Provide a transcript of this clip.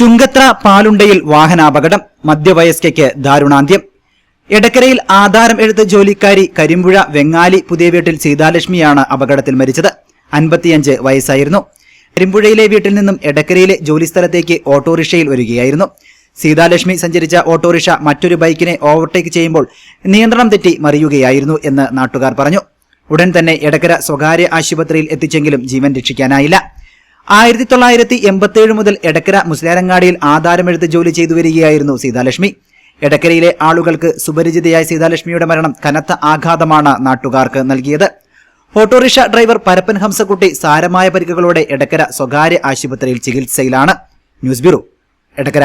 ചുങ്കത്ര പാലുണ്ടയിൽ വാഹനാപകടം. മധ്യവയസ്കയ്ക്ക് ദാരുണാന്ത്യം. എടക്കരയിൽ ആധാരം എഴുത്ത് ജോലിക്കാരി കരിമ്പുഴ വെങ്ങാലി പുതിയ വീട്ടിൽ സീതാലക്ഷ്മിയാണ് അപകടത്തിൽ മരിച്ചത്. അൻപത്തിയഞ്ച് വയസ്സായിരുന്നു. കരിമ്പുഴയിലെ വീട്ടിൽ നിന്നും എടക്കരയിലെ ജോലിസ്ഥലത്തേക്ക് ഓട്ടോറിക്ഷയിൽ വരികയായിരുന്നു. സീതാലക്ഷ്മി സഞ്ചരിച്ച ഓട്ടോറിക്ഷ മറ്റൊരു ബൈക്കിനെ ഓവർടേക്ക് ചെയ്യുമ്പോൾ നിയന്ത്രണം തെറ്റി മറിയുകയായിരുന്നു എന്ന് നാട്ടുകാർ പറഞ്ഞു. ഉടൻ തന്നെ എടക്കര സ്വകാര്യ ആശുപത്രിയിൽ എത്തിച്ചെങ്കിലും ജീവൻ രക്ഷിക്കാനായില്ല. ആയിരത്തി തൊള്ളായിരത്തി എൺപത്തിയേഴ് മുതൽ എടക്കര മുസ്ലിയാരങ്ങാടിയിൽ ആധാരമെഴുത്ത് ജോലി ചെയ്തു വരികയായിരുന്നു സീതാലക്ഷ്മി. എടക്കരയിലെ ആളുകൾക്ക് സുപരിചിതയായ സീതാലക്ഷ്മിയുടെ മരണം കനത്ത ആഘാതമാണ് നാട്ടുകാർക്ക് നൽകിയത്. ഓട്ടോറിക്ഷ ഡ്രൈവർ പരപ്പൻ ഹംസക്കുട്ടി സാരമായ പരിക്കുകളോടെ എടക്കര സ്വകാര്യ ആശുപത്രിയിൽ ചികിത്സയിലാണ്. News bureau Edakkara.